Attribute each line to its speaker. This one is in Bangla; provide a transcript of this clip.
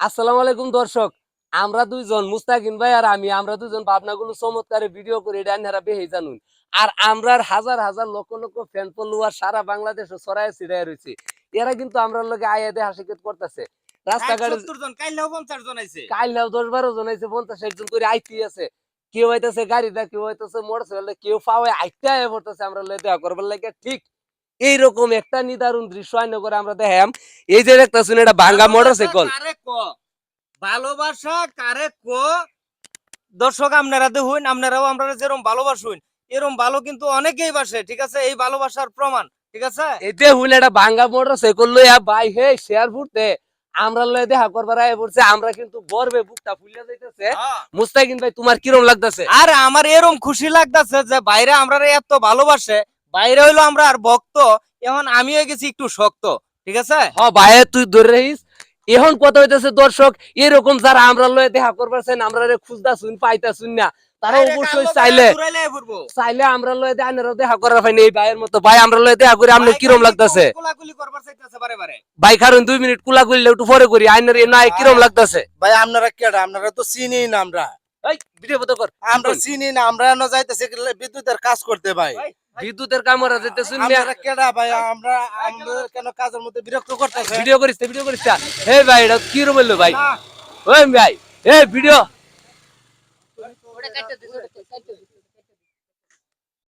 Speaker 1: আসসালামু আলাইকুম দর্শক আমরা দুইজন মুস্তাকিন ভাই আর আমি আমরা দুইজন ভাবনাগুলো চমৎকারে ভিডিও করে এটা বেহে জানুন। আর আমরার হাজার হাজার লক্ষ লক্ষ ফ্যান ফলোয়ার সারা বাংলাদেশে ছড়ায় ছিড়ায় রয়েছে। এরা কিন্তু আমরার লগে আয়া দেহা শিক্ষিত করতেছে। রাস্তাঘাটে
Speaker 2: জন কাইলেও পঞ্চাশ জন আইছে।
Speaker 1: কাল দশ বারো জন আইছে পঞ্চাশ ষাট জন করে আইতে আছে। কেউ হইতেছে গাড়িটা কেউ হইতেছে মোটরসাইকেল কেউ পাওয়া আইতে আয়া পড়তেছে আমরা লয়ে দেওয়া করবার লাগে ঠিক এইরকম একটা নিদারুণ দৃশ্য আইন করে আমরা দেখাম এই যে দেখতেছেন এটা ভাঙ্গা মোটরসাইকেল
Speaker 2: ভালোবাসা কারে ক? দর্শক আপনারা দেখুন আপনারাও আমরা যেরকম ভালোবাসুন এরকম ভালো কিন্তু অনেকেই বাসে ঠিক আছে? এই ভালোবাসার প্রমাণ ঠিক আছে?
Speaker 1: এতে হুইল একটা ভাঙ্গা মোটরসাইকেল লইয়া বাই হে শেয়ার ফুটতে। আমরা লয়ে দেখা করবার আয় পড়ছে আমরা কিন্তু গর্বে বুকটা ফুলিয়া যাইতেছে। মুস্তাকিন ভাই তোমার কিরম লাগতেছে?
Speaker 2: আর আমার এরকম খুশি লাগতেছে যে বাইরে আমরা এত ভালোবাসে বাইরে হইল আমরা আর ভক্ত এখন আমি হয়ে গেছি একটু শক্ত ঠিক আছে?
Speaker 1: হ ভাই তুই ধরে রহিস এখন কথা হইতেছে দর্শক এরকম যারা আমরা লয়ে দেখা করবার চাই আমরা খুঁজতা শুন পাইতা শুন না। তারা অবশ্যই চাইলে চাইলে আমরা লয়ে আইনারও দেখা করার পাইনি এই ভাইয়ের মতো। ভাই আমরা লয়ে দেখা করে আপনি কিরম লাগতেছে?
Speaker 2: কোলাকুলি করবার চাইতেছে বারে বারে?
Speaker 1: ভাই কারণ দুই মিনিট কুলা করলে একটু পরে করি আইনার এ নাই কিরম লাগতেছে?
Speaker 3: ভাই আপনারা কেডা? আপনারা তো চিনি না আমরা। আমরা চিনি না আমরা যাইতেছি বিদ্যুতের কাজ করতে ভাই,
Speaker 1: বিদ্যুতের কামরা যেতে শুন
Speaker 3: আমরা কেডা ভাই? আমরা আমাদের কেন কাজের মধ্যে বিরক্ত করতেছে?
Speaker 1: ভিডিও করিস ভিডিও করিস হে ভাই এটা কি রে বলল ভাই? ওই ভাই এ ভিডিও।